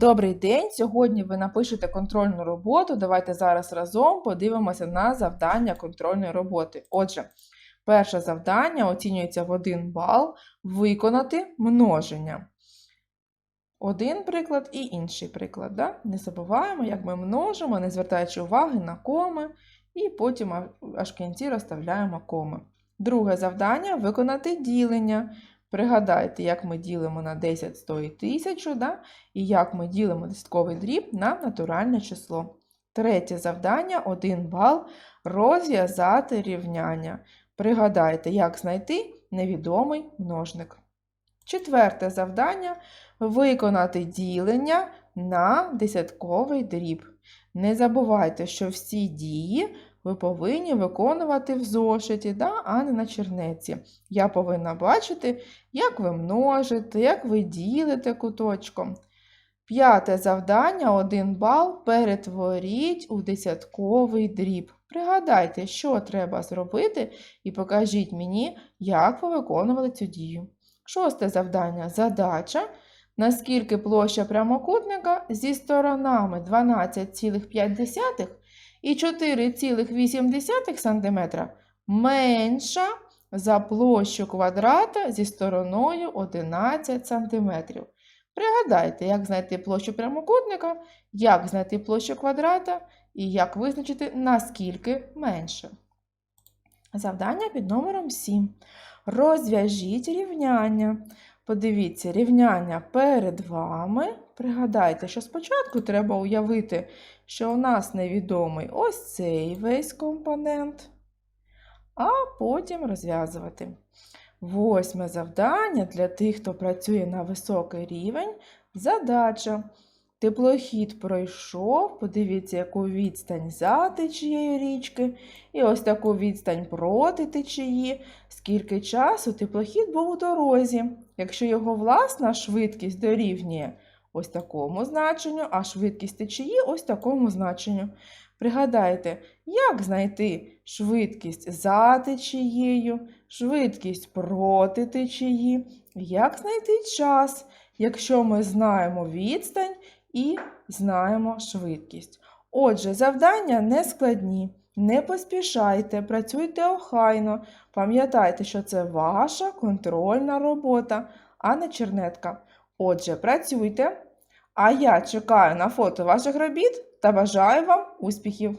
Добрий день! Сьогодні ви напишете контрольну роботу. Давайте зараз разом подивимося на завдання контрольної роботи. Отже, перше завдання оцінюється в 1 бал виконати множення. Один приклад і інший приклад. Да? Не забуваємо, як ми множимо, не звертаючи уваги на коми, і потім аж в кінці розставляємо коми. Друге завдання виконати ділення. Пригадайте, як ми ділимо на 10, 100 і 1000, да? і як ми ділимо десятковий дріб на натуральне число. Третє завдання 1 бал розв'язати рівняння. Пригадайте, як знайти невідомий множник. Четверте завдання виконати ділення на десятковий дріб. Не забувайте, що всі дії ви повинні виконувати в зошиті, да? а не на чернеці. Я повинна бачити, як ви множите, як ви ділите куточком. П'яте завдання 1 бал перетворіть у десятковий дріб. Пригадайте, що треба зробити, і покажіть мені, як ви виконували цю дію. Шосте завдання задача. Наскільки площа прямокутника зі сторонами 12,5 і 4,8 см менша за площу квадрата зі стороною 11 см. Пригадайте, як знайти площу прямокутника, як знайти площу квадрата і як визначити наскільки менше. Завдання під номером 7. Розв'яжіть рівняння. Подивіться, рівняння перед вами. Пригадайте, що спочатку треба уявити, що у нас невідомий ось цей весь компонент, а потім розв'язувати. Восьме завдання для тих, хто працює на високий рівень. Задача. Теплохід пройшов, подивіться, яку відстань за течією річки, і ось таку відстань проти течії, скільки часу теплохід був у дорозі. Якщо його власна швидкість дорівнює ось такому значенню, а швидкість течії ось такому значенню. Пригадайте, як знайти швидкість за течією, швидкість проти течії, як знайти час, якщо ми знаємо відстань і знаємо швидкість. Отже, завдання не складні. Не поспішайте, працюйте охайно. Пам'ятайте, що це ваша контрольна робота, а не чернетка. Отже, працюйте. А я чекаю на фото ваших робіт та бажаю вам успіхів!